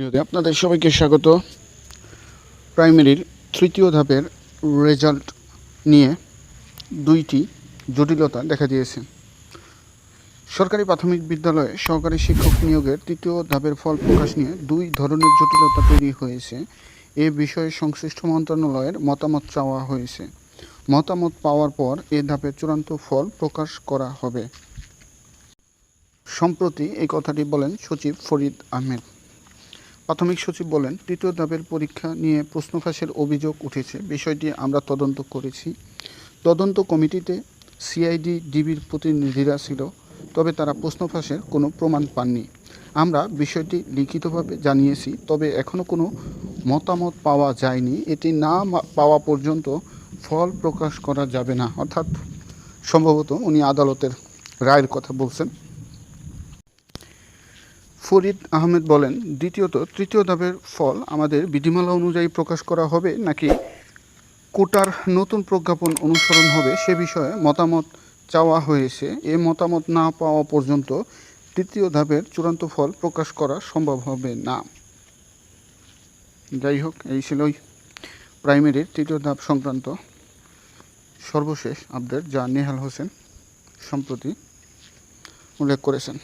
ভিডিওতে আপনাদের সবাইকে স্বাগত। প্রাইমারির তৃতীয় ধাপের রেজাল্ট নিয়ে দুইটি জটিলতা দেখা দিয়েছে। সরকারি প্রাথমিক বিদ্যালয়ে সহকারী শিক্ষক নিয়োগের তৃতীয় ধাপের ফল প্রকাশ নিয়ে দুই ধরনের জটিলতা তৈরি হয়েছে। এ বিষয়ে সংশ্লিষ্ট মন্ত্রণালয়ের মতামত চাওয়া হয়েছে। মতামত পাওয়ার পর এ ধাপের চূড়ান্ত ফল প্রকাশ করা হবে। সম্প্রতি এই কথাটি বলেন সচিব ফরিদ আহমেদ। প্রাথমিক সচিব বলেন তৃতীয় ধাপের পরীক্ষা নিয়ে প্রশ্ন ফাঁসের অভিযোগ উঠেছে। বিষয়টি আমরা তদন্ত করেছি। তদন্ত কমিটিতে সিআইডি ডিবির প্রতিনিধিরা ছিল, তবে তারা প্রশ্ন ফাঁসের কোনো প্রমাণ পাননি। আমরা বিষয়টি লিখিতভাবে জানিয়েছি, তবে এখনও কোনো মতামত পাওয়া যায়নি। এটি না পাওয়া পর্যন্ত ফল প্রকাশ করা যাবে না। অর্থাৎ সম্ভবত উনি আদালতের রায়ের কথা বলছেন। ফরিদ আহমেদ বলেন, দ্বিতীয়ত, তৃতীয় ধাপের ফল আমাদের বিধিমালা অনুযায়ী প্রকাশ করা হবে নাকি কোটার নতুন প্রজ্ঞাপন অনুসরণ হবে সে বিষয়ে মতামত চাওয়া হয়েছে। এ মতামত না পাওয়া পর্যন্ত তৃতীয় ধাপের চূড়ান্ত ফল প্রকাশ করা সম্ভব হবে না। যাই হোক, এই ছিলই প্রাইমারির তৃতীয় ধাপ সংক্রান্ত সর্বশেষ আপডেট যা নেহাল হোসেন সম্প্রতি উল্লেখ করেছেন।